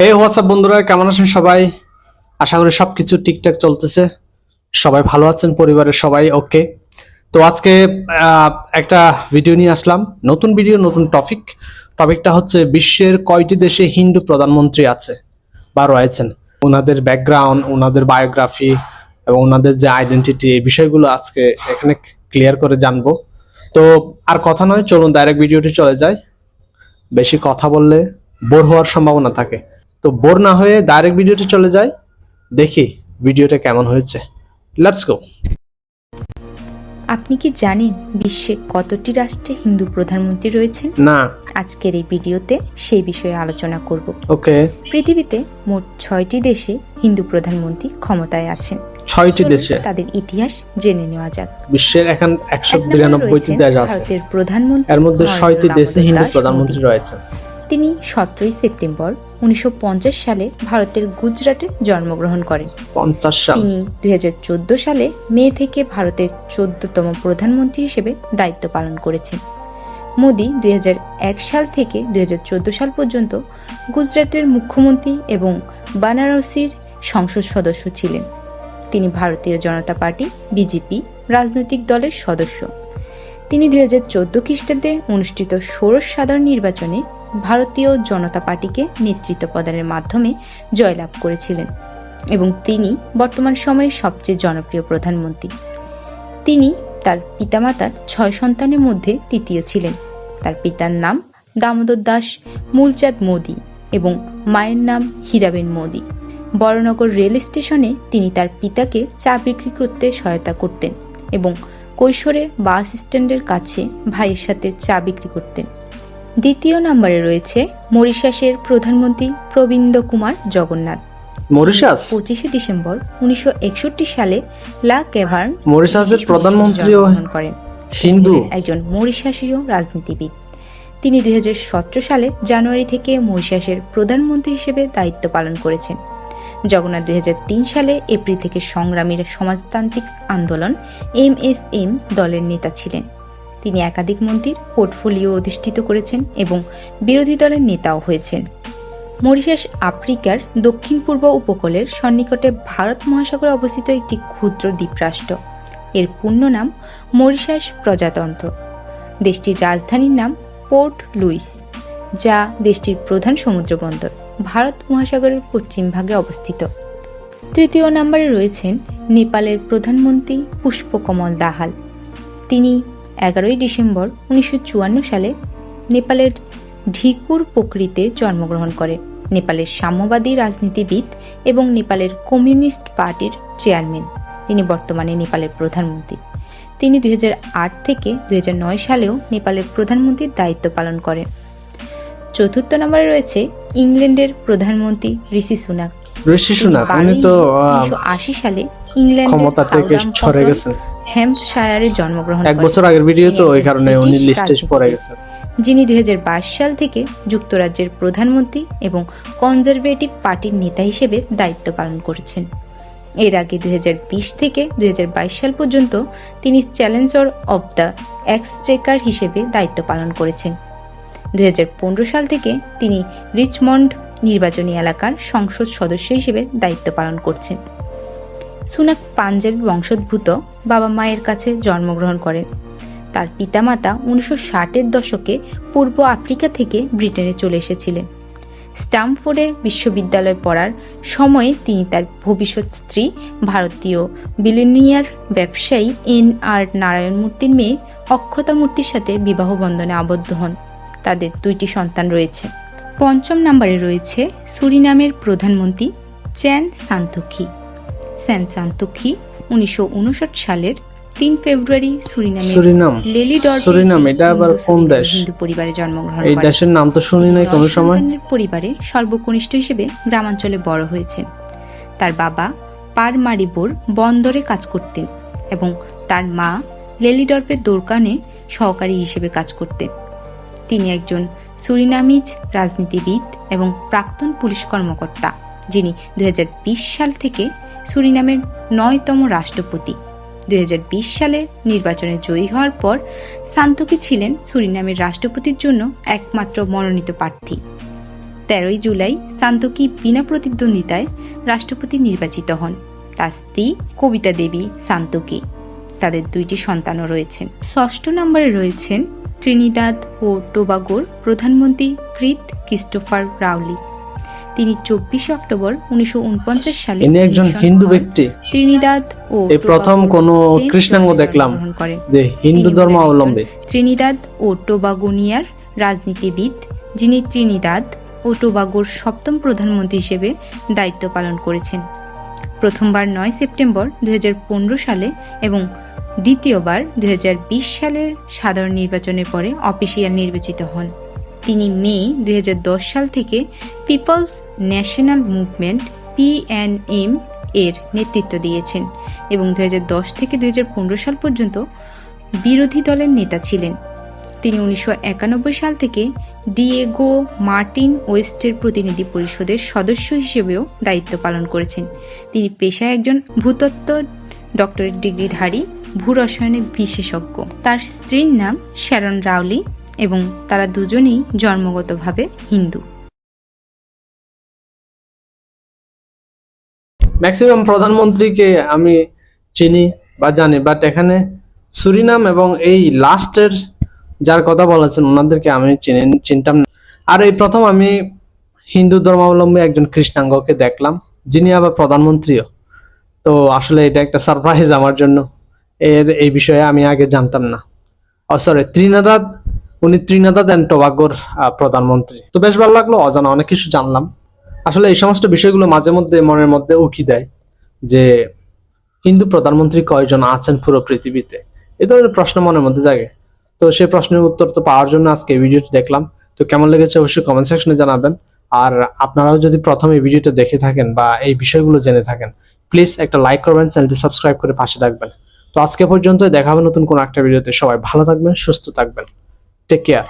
হে WhatsApp বন্ধুরা? কেমন আছেন সবাই? আশা করি সব কিছু ঠিকঠাক চলতেছে। সবাই ভালো আছেন, পরিবারের সবাই ওকে তো আজকে একটা ভিডিও নিয়ে আসলাম। নতুন ভিডিও নতুন টপিক টপিকটা হচ্ছে, বিশ্বের কয়টি দেশে হিন্দু প্রধানমন্ত্রী আছে বা রয়েছেন? ওনাদের ব্যাকগ্রাউন্ড ওনাদের বায়োগ্রাফি এবং ওনাদের যে আইডেন্টিটি এই বিষয়গুলো আজকে এখানে ক্লিয়ার করে জানব। তো আর কথা নয়, চলুন ডাইরেক্ট ভিডিওটি চলে যায় বেশি কথা বললে বোর হওয়ার সম্ভাবনা থাকে। তো বোর না হয়ে ডাইরেক্ট ভিডিওতে চলে যায় দেখি ভিডিওটা কেমন হয়েছে। লেটস গো আপনি কি জানেন বিশ্বে কতটি রাষ্ট্রে হিন্দু প্রধানমন্ত্রী রয়েছেন? না। আজকের এই ভিডিওতে সেই বিষয়ে আলোচনা করব। ওকে। পৃথিবীতে মোট ছয়টি দেশে হিন্দু প্রধানমন্ত্রী ক্ষমতায় আছেন। ছয়টি দেশে? তাদের ইতিহাস জেনে নেওয়া যাক। বিশ্বের এখন একশো বিরানব্বইটি দেশ আছে। ভারতের প্রধানমন্ত্রী এর মধ্যে ছয়টি দেশে হিন্দু প্রধানমন্ত্রী রয়েছে তিনি সতেরোই সেপ্টেম্বর উনিশশো পঞ্চাশ সালে ভারতের গুজরাটে জন্মগ্রহণ করেন। পঞ্চাশ তিনি দুই হাজার চোদ্দ সালে মে থেকে ভারতের চোদ্দতম প্রধানমন্ত্রী হিসেবে দায়িত্ব পালন করেছেন। মোদি দুই হাজার এক সাল থেকে দুই সাল পর্যন্ত গুজরাটের মুখ্যমন্ত্রী এবং বানারসির সংসদ সদস্য ছিলেন। তিনি ভারতীয় জনতা পার্টি বিজেপি রাজনৈতিক দলের সদস্য। তিনি দুই হাজার চোদ্দ খ্রিস্টাব্দে অনুষ্ঠিত ষোড়শ সাধারণ নির্বাচনে ভারতীয় জনতা পার্টিকে নেতৃত্ব প্রদানের মাধ্যমে জয়লাভ করেছিলেন এবং তিনি বর্তমান সময়ের সবচেয়ে জনপ্রিয় প্রধানমন্ত্রী। তিনি তার পিতামাতার ছয় সন্তানের মধ্যে তৃতীয় ছিলেন। তার পিতার নাম দামোদর দাস মূলচাঁদ মোদি এবং মায়ের নাম হীরাবেন মোদি। বড়নগর রেল স্টেশনে তিনি তার পিতাকে চা বিক্রি করতে সহায়তা করতেন এবং কৈশোরে বাস স্ট্যান্ডের কাছে ভাইয়ের সাথে চা বিক্রি করতেন। দ্বিতীয় নম্বরে রয়েছে মরিশাসের প্রধানমন্ত্রী প্রবীন্দ কুমার জগন্নাথ। মরিশাস? পঁচিশে ডিসেম্বর উনিশশো একষট্টি সালে লা ক্যাভার্ন মরিশাসের প্রধানমন্ত্রীও জন্মগ্রহণ করেন। হিন্দু। একজন মরিশাসীয় রাজনীতিবিদ। তিনি দুই হাজার সতেরো সালে জানুয়ারি থেকে মরিশাসের প্রধানমন্ত্রী হিসেবে দায়িত্ব পালন করেছেন। জগন্নাথ দুই হাজার তিন সালে এপ্রিল থেকে সংগ্রামী সমাজতান্ত্রিক আন্দোলন এমএসএম দলের নেতা ছিলেন। তিনি একাধিক মন্ত্রীর পোর্টফোলিও অধিষ্ঠিত করেছেন এবং বিরোধী দলের নেতাও হয়েছেন। মরিশাস আফ্রিকার দক্ষিণ পূর্ব উপকূলের সন্নিকটে ভারত মহাসাগরে অবস্থিত একটি ক্ষুদ্র দ্বীপরাষ্ট্র। এর পূর্ণ নাম মরিশাস প্রজাতন্ত্র। দেশটির রাজধানীর নাম পোর্ট লুইস, যা দেশটির প্রধান সমুদ্র বন্দর ভারত মহাসাগরের পশ্চিম ভাগে অবস্থিত। তৃতীয় নম্বরে রয়েছেন নেপালের প্রধানমন্ত্রী পুষ্পকমল দাহাল। তিনি এগারোই ডিসেম্বর উনিশশো চুয়ান্ন সালে নেপালের ঢিকুর প্রকৃতিতে জন্মগ্রহণ করেন নেপালের সাম্যবাদী রাজনীতিবিদ এবং নেপালের কমিউনিস্ট পার্টির চেয়ারম্যান। তিনি বর্তমানে নেপালের প্রধানমন্ত্রী। তিনি দুই থেকে দুই হাজার নয় সালেও নেপালের প্রধানমন্ত্রীর দায়িত্ব পালন করেন। চতুর্থ নম্বরে রয়েছে ইংল্যান্ডের প্রধানমন্ত্রী ঋষি সুনাক। ঋষি সুনাক উনি তো আশি সালে ইংল্যান্ডের ক্ষমতা থেকে সরে গেছেন। হ্যাম্পশায়ারে জন্মগ্রহণ এক বছর আগের ভিডিও তো ওই কারণে উনি লিস্টে পড়ে গেছেন যিনি দুই সাল থেকে যুক্তরাজ্যের প্রধানমন্ত্রী এবং কনজারভেটিভ পার্টির নেতা হিসেবে দায়িত্ব পালন করেছেন। এর আগে দু হাজার বিশ থেকে দুই হাজার বাইশ সাল পর্যন্ত তিনি চ্যালেঞ্জার অব দ্য এক্সচেকার হিসেবে দায়িত্ব পালন করেছেন। দুই হাজার পনেরো সাল থেকে তিনি রিচমন্ড নির্বাচনী এলাকার সংসদ সদস্য হিসেবে দায়িত্ব পালন করছেন। সুনাক পাঞ্জাবি বংশোদ্ভূত বাবা মায়ের কাছে জন্মগ্রহণ করেন তার পিতামাতা উনিশশো ষাটের দশকে পূর্ব আফ্রিকা থেকে ব্রিটেনে চলে এসেছিলেন। স্টামফোর্ডে বিশ্ববিদ্যালয়ে পড়ার সময়ে তিনি তার ভবিষ্যৎ স্ত্রী, ভারতীয় বিলিনিয়ার ব্যবসায়ী এন আর নারায়ণ মূর্তির মেয়ে অক্ষতা মূর্তির সাথে বিবাহ বন্ধনে আবদ্ধ হন। তাদের দুইটি সন্তান রয়েছে। পঞ্চম নম্বরে রয়েছে সুরিনামের প্রধানমন্ত্রী চ্যান সান্তোখি উনিশশো সালের তিন ফেব্রুয়ারি সুরিনাম। এটা আবার কোন দেশ? হিন্দু পরিবারে জন্মগ্রহণ এই দেশের নাম তো শুনি নাই কোনো সময়। পরিবারে সর্বকনিষ্ঠ হিসেবে গ্রামাঞ্চলে বড় হয়েছেন। তার বাবা পারমারিবোর বন্দরে কাজ করতেন এবং তার মা লেলিডর্পের দোরকানে সহকারী হিসেবে কাজ করতেন। তিনি একজন সুরিনামিজ রাজনীতিবিদ এবং প্রাক্তন পুলিশ কর্মকর্তা যিনি দুই হাজার বিশ সাল থেকে সুরিনামের নয়তম রাষ্ট্রপতি। দুই হাজার বিশ সালে নির্বাচনে জয়ী হওয়ার পর সান্তোকি ছিলেন সুরিনামের রাষ্ট্রপতির জন্য একমাত্র মনোনীত প্রার্থী। তেরোই জুলাই সান্তোকি বিনা প্রতিদ্বন্দ্বিতায় রাষ্ট্রপতি নির্বাচিত হন। তার স্ত্রী কবিতা দেবী সান্তোকি। তাদের দুইটি সন্তানও রয়েছেন ষষ্ঠ নম্বরে রয়েছেন ত্রিনিদাদ ও টোবাগোর প্রধানমন্ত্রী ক্রিত ক্রিস্টোফার রাউলি তিনি চব্বিশে অক্টোবর উনিশশো সালে ইনি একজন হিন্দু ব্যক্তি। ত্রিনিদাদ ও এই প্রথম কোনো কৃষ্ণাঙ্গ দেখলাম যে হিন্দু ধর্ম অবলম্বী। ত্রিনিদাদ ও টোবাগোনিয়ার রাজনীতিবিদ যিনি ত্রিনিদাদ ও টোবাগোর সপ্তম প্রধানমন্ত্রী হিসেবে দায়িত্ব পালন করেছেন। প্রথমবার নয় সেপ্টেম্বর দুই হাজার পনেরো সালে এবং দ্বিতীয়বার দুই হাজার বিশ সালের সাধারণ নির্বাচনের পরে অফিসিয়াল নির্বাচিত হন। তিনি মে দুই হাজার দশ সাল থেকে পিপলস ন্যাশনাল মুভমেন্ট পিএনএম এর নেতৃত্ব দিয়েছেন এবং দু হাজার দশ থেকে দুই হাজার পনেরো সাল পর্যন্ত বিরোধী দলের নেতা ছিলেন। তিনি উনিশশো একানব্বই সাল থেকে ডিয়েগো মার্টিন ওয়েস্টের প্রতিনিধি পরিষদের সদস্য হিসেবেও দায়িত্ব পালন করেছেন। তিনি পেশায় একজন ভূতত্ত্ব ডক্টরেট ডিগ্রিধারী ভূরসায়নের বিশেষজ্ঞ। তার স্ত্রীর নাম শ্যারন রাউলি এবং তারা দুজনেই জন্মগতভাবে হিন্দু। ম্যাক্সিমাম প্রধানমন্ত্রীকে আমি চিনি বা জানি বাট এখানে সুরিনাম এবং এই লাস্টের যার কথা বলেছেন, ওনাদেরকে আমি চিনি, চিনতাম না। আর এই প্রথম আমি হিন্দু ধর্মাবলম্বী একজন কৃষ্ণাঙ্গকে দেখলাম, যিনি আবার প্রধানমন্ত্রীও। তো আসলে এটা একটা সারপ্রাইজ আমার জন্য। এর, এই বিষয়ে আমি আগে জানতাম না। ও সরি ত্রিনাদাদ, উনি ত্রিনাদাদ অ্যান্ড টোবাগোর প্রধানমন্ত্রী। তো বেশ ভালো লাগল, অজানা অনেক কিছু জানলাম। আসলে এই সমস্ত বিষয়গুলো মাঝে মধ্যে মনের মধ্যে উকি দেয় যে হিন্দু প্রধানমন্ত্রী কয়জন আছেন পুরো পৃথিবীতে? এই ধরনের প্রশ্ন মনের মধ্যে জাগে। তো সেই প্রশ্নের উত্তর তো পাওয়ার জন্য আজকে ভিডিওটি দেখলাম। তো কেমন লেগেছে অবশ্যই কমেন্ট সেকশনে জানাবেন। আর আপনারাও যদি প্রথম এই ভিডিওটা দেখে থাকেন বা এই বিষয়গুলো জেনে থাকেন প্লিজ একটা লাইক করবেন, চ্যানেলটি সাবস্ক্রাইব করে পাশে থাকবেন। তো আজকে পর্যন্ত দেখা হবে নতুন কোনো একটা ভিডিওতে। সবাই ভালো থাকবেন, সুস্থ থাকবেন। Take care